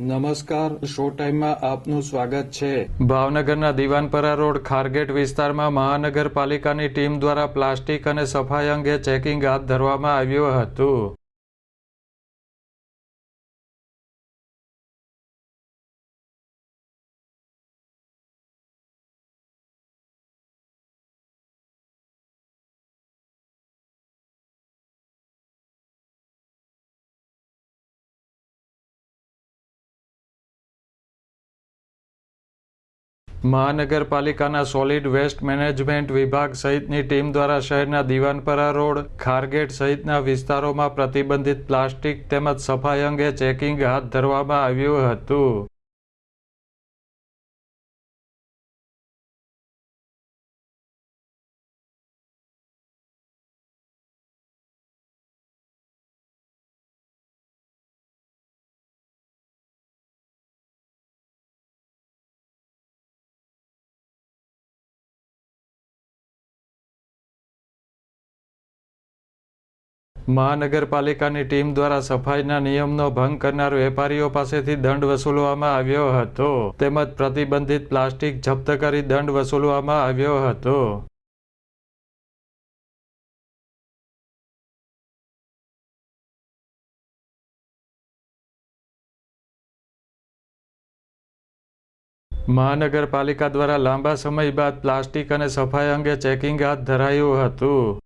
નમસ્કાર, શો ટાઈમમાં આપનું સ્વાગત છે. ભાવનગરના દિવાનપરા રોડ, ખારગેટ વિસ્તારમાં મહાનગરપાલિકાની ટીમ દ્વારા પ્લાસ્ટિક અને સફાઈ અંગે ચેકિંગ હાથ ધરવામાં આવ્યું હતું. મહાનગરપાલિકાના સોલિડ વેસ્ટ મેનેજમેન્ટ વિભાગ સહિતની ટીમ દ્વારા શહેરના દિવાનપરા રોડ, ખારગેટ સહિતના વિસ્તારોમાં પ્રતિબંધિત પ્લાસ્ટિક તેમજ સફાઈ અંગે ચેકિંગ હાથ ધરવામાં આવ્યું હતું. મહાનગરપાલિકાની ટીમ દ્વારા સફાઈના નિયમનો ભંગ કરનાર વેપારીઓ પાસેથી દંડ વસૂલવામાં આવ્યો હતો. તેમજ પ્રતિબંધિત પ્લાસ્ટિક જપ્ત કરી દંડ વસૂલવામાં આવ્યો હતો. મહાનગરપાલિકા દ્વારા લાંબા સમય બાદ પ્લાસ્ટિક અને સફાઈ અંગે ચેકિંગ હાથ ધરાયું હતું.